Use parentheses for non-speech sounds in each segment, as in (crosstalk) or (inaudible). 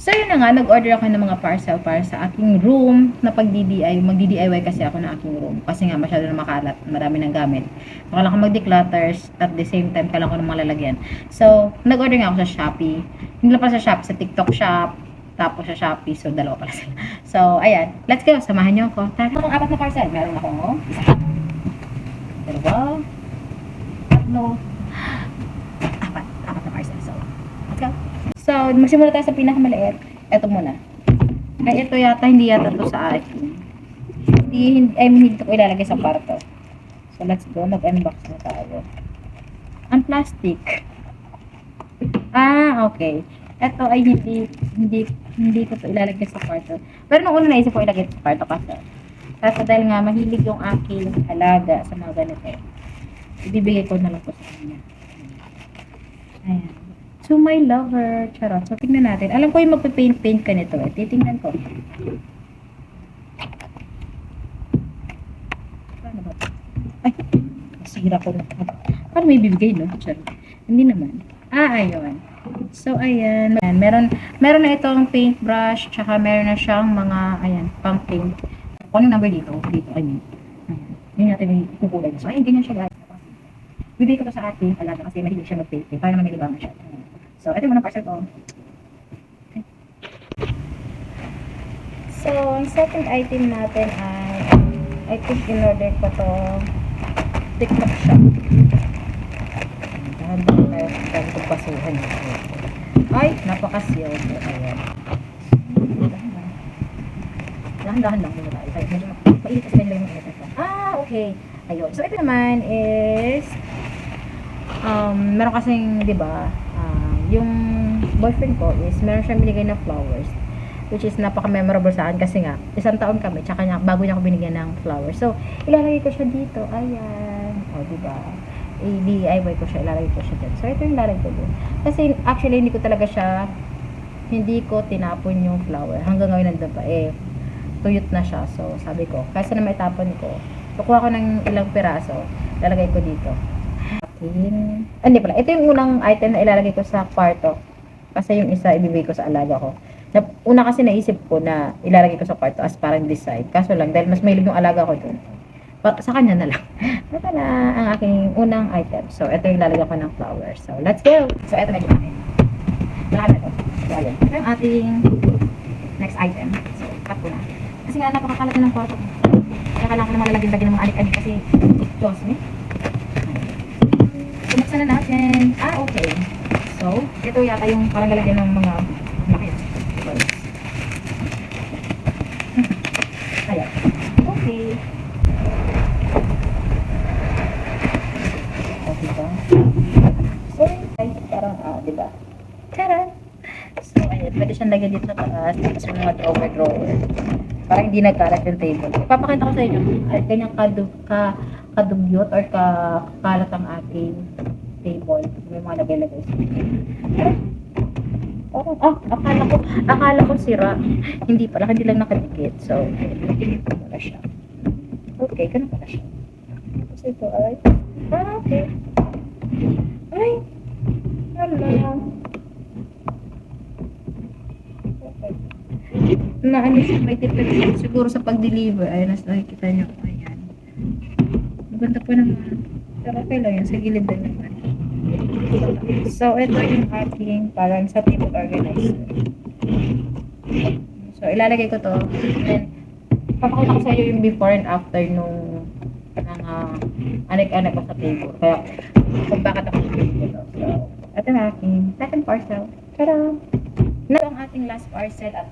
So, yun na nga, nag-order ako ng mga parcel para sa aking room na pag-DDI. Mag-DIY kasi ako ng aking room. Kasi nga, masyado na makalat. Marami ng gamit. Kailangan ko mag-declutters at the same time, kailangan ko ng mga lalagyan. So, nag-order nga ako sa Shopee. Hindi lang pa sa Shopee, sa TikTok Shop. Tapos sa Shopee. So, dalawa pala sila. So, ayan. Let's go. Samahan niyo ako. Tara. Itong apat na parcel. Meron ako. Isa. Dalawa. Tatlo. Apat. Apat na parcel. So, let's go. So, magsimula tayo sa pinakamaliit. Ito muna. Ay, ito yata, hindi yata to sa akin. Hindi, hindi, I mean, hindi ko ilalagay sa kwarto. So, let's go. Mag-unbox na tayo. Ang plastic. Ah, okay. Ito ay hindi, hindi, hindi ko to ilalagay sa kwarto. Pero nung una naisip ko ilagay sa kwarto kasi. Kasi dahil nga, mahilig yung aking alaga sa mga ganito. Ibibigay ko na lang po sa kanya. Ayan. To my lover. Charot. So, tingnan natin. Alam ko yung magpe-paint-paint ka nito. Eh. Titingnan ko. Paano ba? Ay, sira ko na. Paano may bibigay, no? Charot. Hindi naman. Ah, ayun. So. Ayan, Meron, meron na itong paintbrush, tsaka meron na siyang mga, ayan, pang paint. Kung anong number dito? Dito, I mean. Ayan. Yun natin yung kukulay. So, ayan, ganyan siya, guys. Bibigay ko to sa ating alaga kasi mahilig siya mag-paint. Eh. Para naman may libangan siya. So, ito yung mga parcel ko. Okay. So, ang second item natin ay, I think in-order ko to TikTok shop. Dahan dahan tayo dahil itong basuhan. Ay, napaka-sealed. Ayan. Dahan-dahan. Dahan-dahan lang muna tayo. Medyo mainit kasi medyo yung init ito. Ah, okay. Ayun. So, ito naman is um, meron kasing, di ba, yung boyfriend ko is meron siyang binigay na flowers which is napaka-memorable sa akin kasi nga, isang taon kami, tsaka niya, bago niya ako binigyan ng flowers. So, ilalagay ko siya dito. Ayan. O, di ba? I-DIY ko siya, ilalagay ko siya dyan. So, ito yung ilalagay ko dyan. Kasi, actually, hindi ko talaga siya, hindi ko tinapon yung flower. Hanggang ngayon nandun pa. Eh, tuyot na siya. So, sabi ko, kaysa na maitapon ko, kukuha ko ng ilang piraso, lalagay ko dito. Ating, ah, hindi pala. Ito yung unang item na ilalagay ko sa kwarto. Kasi yung isa ibibigay ko sa alaga ko. Na, una kasi naisip ko na ilalagay ko sa kwarto as parang design. Kaso lang, dahil mas mahilig yung alaga ko. Pa, sa kanya na lang. (laughs) Ito na ang aking unang item. So, ito yung ilalagay ko ng flowers. So, let's go! So, ito na yung akin. Lahat na ito. Yung ating next item. So, cut ko na. Kasi nga, napakakalat na ng kwarto. Kaya kailangan ko na malalagyan-lagyan ng mga anik-anik kasi close me. Sumaksan na natin. Ah, okay. So, ito yata yung parang lalagyan ng mga laki. Ayan. Okay. O, diba? So, ah, diba? Tara! So, ayan. Pwede siyang lagyan dito sa taas. Tapos may mga drawer-drawer. Parang hindi nagkalat yung table. Ipapakita ko sa inyo. Ay, ganyang kadu ka kadugyot or ka kalat ang ating table. May mga lagay-lagay. Oh, ah, akala ko, akala ko sira. Hindi pala, hindi lang nakadikit. So, nakikita ko pala siya. Okay, ganun pala siya. Tapos ito ay, ah, okay. Ay, hala. Okay. Na ano siya, may tipid siguro sa pag-deliver. Ayun, nas nakikita niyo. Ayan. Maganda po naman. Pero okay lang yun, sa gilid din naman. So, ito yung ating parang sa table organizer. So, ilalagay ko to. Then, papakita ko sa iyo yung before and after nung ng uh, anik-anik ko sa table. Kaya, kung bakit ako sa table to. So, ito na aking second parcel. Tada! Na ang ating last parcel at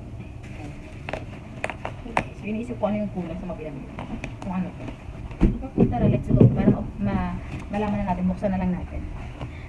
So, iniisip ko ano yung kulang sa pinamili. Kung ano to. Okay, tara, let's go. Para ma- malaman na natin, buksan na lang natin.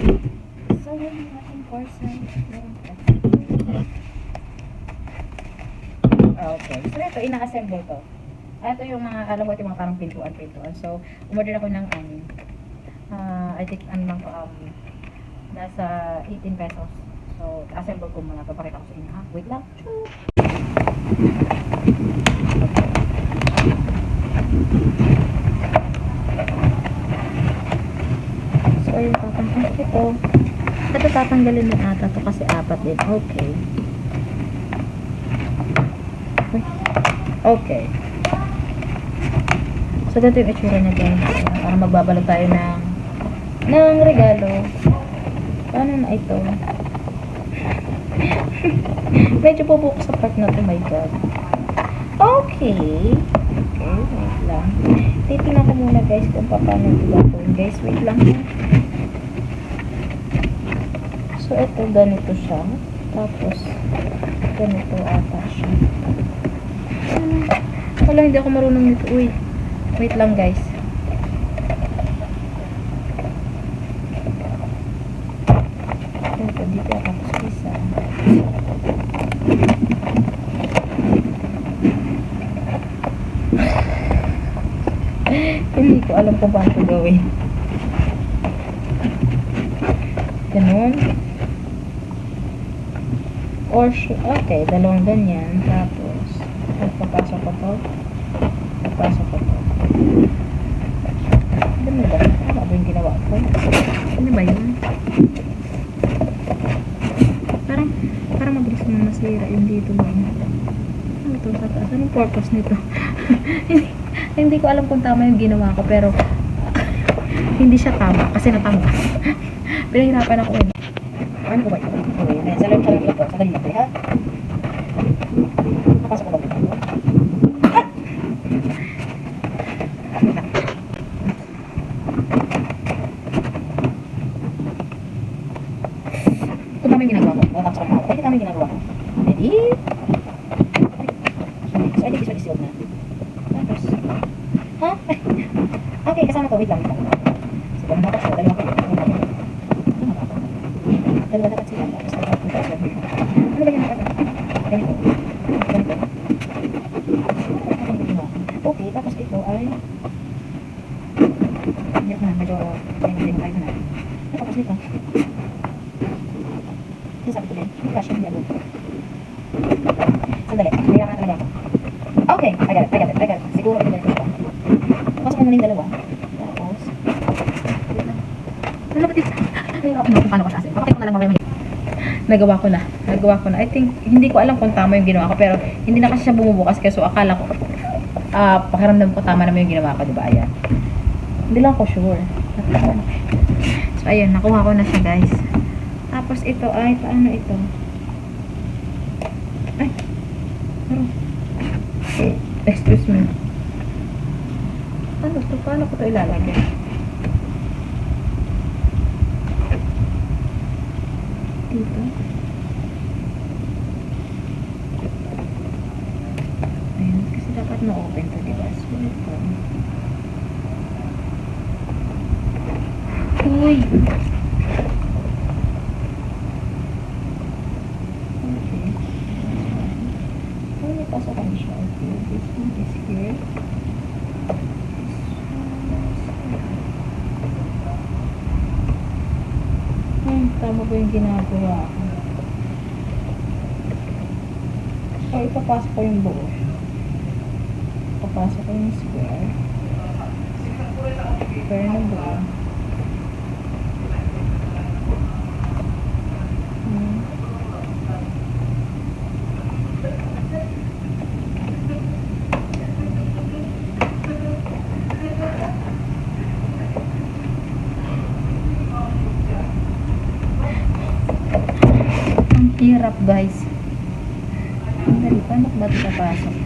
So, yun yung ating. Okay. So, ito, ina-assemble ko. Ah, Ito yung mga, alam ko, ito yung mga parang pintuan-pintuan. So, umorder ako ng, um, ah, I think, ano lang ko, um, nasa 18 pesos. So, assemble ko muna. Papakita ko sa inyo, ha? Wait lang. So, ayun, tatanggalin ito. Tatanggalin din ata to kasi apat din. Okay. Okay. So, ganito yung itsura niya guys. Para magbabalot tayo ng ng regalo. Paano na ito? (laughs) Medyo bubuk sa part na to, my God. Okay. Okay, wait lang. Titingnan ko muna guys kung paano ito. Guys, wait lang. So, ito, ganito siya. Tapos, ganito ata siya. Hmm. Wala, hindi ako marunong nito. Uy, wait lang guys. Ito, dito ako isa. (laughs) Hindi ko alam kung paano gawin. Ganun. Or, okay, dalawang ganyan. Tapos, papasok ko to. Papasok ko to. Ano ba? Ano ba yung ginawa ko? Ano ba yun? Parang, parang mabilis naman masira yung dito ba? Ano to sa taas? Anong purpose nito? (laughs) hindi ko alam kung tama yung ginawa ko, pero (laughs) hindi siya tama kasi natanggal. (laughs) Pinahirapan ako eh. Ano ko ba ito? Okay, ayan, sa lang sa lang ito. Sa lang ito, ha? Napasok ko ito? Lang. Ito naman yung ginagawa ko. Natapos ako na. Ito yung ginagawa ko. Ready? So, I think this one is sealed na. Tapos, ha? okay, kasama to. Wait lang, wait lang. So, ganun dapat siya. Dalawa ko. Dalawa ko. Dalawa dapat sila. Dalawa ko. Tapos, dalawa ko. Ano ba yung dapat? Ganito. Ganito. Okay, tapos ito ay Hirap na, medyo hindi mo tayo na. Ano tapos nito? Ano sabi ko din? Hindi ka siya, hindi ako. Sandali, mayroon na talaga ako. Okay, I got it, I got it, I got it. Siguro ito ganito ito. Pasok mo muna yung dalawa. Tapos. Ano dito? Nahirapan ako kung paano ko siya asin. Papakita ko na lang mamaya nagawa ko na. Nagawa ko na. I think, hindi ko alam kung tama yung ginawa ko, pero hindi na kasi siya bumubukas kasi so akala ko, ah, pakiramdam ko tama naman yung ginawa ko, di ba? Ayan. Hindi lang ako sure. So, ayun, nakuha ko na siya, guys. Tapos, ito ay, paano ito? Ay, ano? Excuse me. Ano to? Paano ko to ilalagay? Dito. Ayun, kasi dapat ma-open to, di ba? So. Uy! Okay. Oh, may pasokan siya. Okay, this is here. Hmm, tama ba yung ginagawa ko? So, ipapasok ko yung buo. Papasok ko yung square. Square na buo. Hmm. Ang hirap guys. Ang dali, paano ba ito papasok?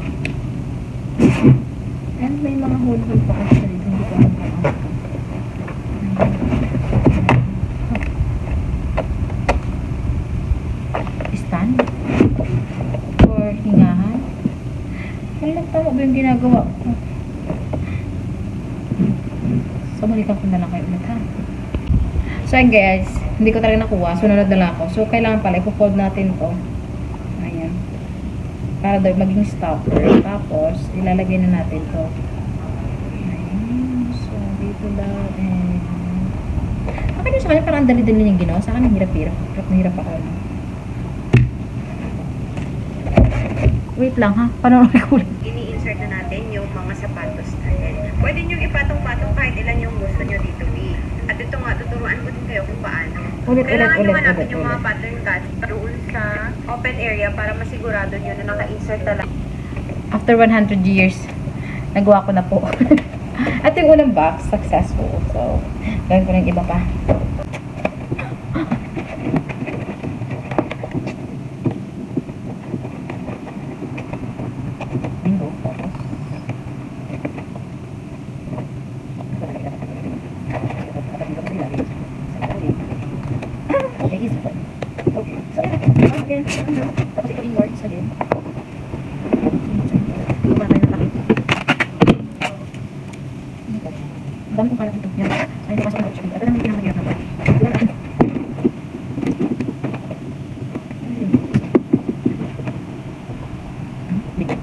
And may mga hole-hole pa kasi. Hindi ko alam. Stand? Or hingahan? Ano lang tama ba yung ginagawa ko? So, balikan ko na lang kayo ulit ha. So, guys, hindi ko talaga nakuha. Sunod na lang ako. So, kailangan pala, ipo-fold natin to. Para daw maging stopper. Tapos, ilalagay na natin to. So, dito lang. And... Din sa kanya, parang ang dali-dali niyang ginawa. Sa akin, ang hirap-hirap. Hirap na hirap ako. ano. Wait lang ha. Paano na kulit? ini-insert na natin yung mga sapatos natin. Pwede nyo ipatong-patong kahit ilan yung gusto nyo dito, B. At ito nga, tuturuan ko din kayo kung paano. Ulit, ulit, Kailangan ulit, hanapin ulit, yung mga ulit. pattern cuts doon sa open area para masigurado nyo na naka-insert talaga. After 100 years, nagawa ko na po. (laughs) At yung unang box, successful. So, gawin ko ng iba pa. Easy po. Okay, so, again, tapos ito inwards again. Hindi ba tayo nakakita? Ang dami kong kalat dito. Yan. Ay, hindi pasok na siya. Ito lang yung pinakamahirap na part. Yan. Bigat.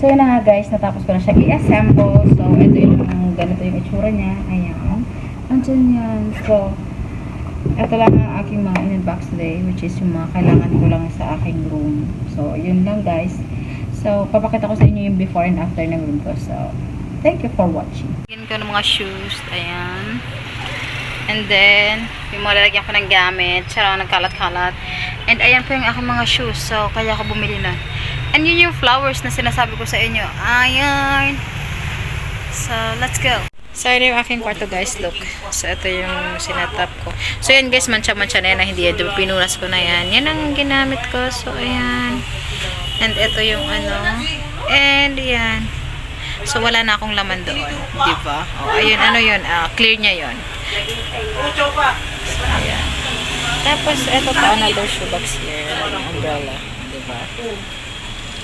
So, yun na nga guys, natapos ko na siya i-assemble. So, ito yung ganito yung itsura niya. Ayan. Andyan yan. So, ito lang ang aking mga in-box today, which is yung mga kailangan ko lang sa aking room. So, yun lang guys. So, papakita ko sa inyo yung before and after ng room ko. So, thank you for watching. Yan ko ng mga shoes. Ayan. And then, yung mga lalagyan ko ng gamit. Sarang nagkalat-kalat. And ayan po yung aking mga shoes. So, kaya ako bumili na. And yun yung flowers na sinasabi ko sa inyo. Ayan. So, let's go. So, yun yung aking kwarto guys. Look. So, ito yung sinatap ko. So, yan guys, mancha-mancha na yan. Hindi pinunas ko na yan. Yan ang ginamit ko. So, ayan. And ito yung ano. And yan. So, wala na akong laman doon. Diba? O, ayun. Ano yun? Ah, clear niya yun. Ayan. Tapos, ito pa another shoebox here. Yung umbrella. Diba?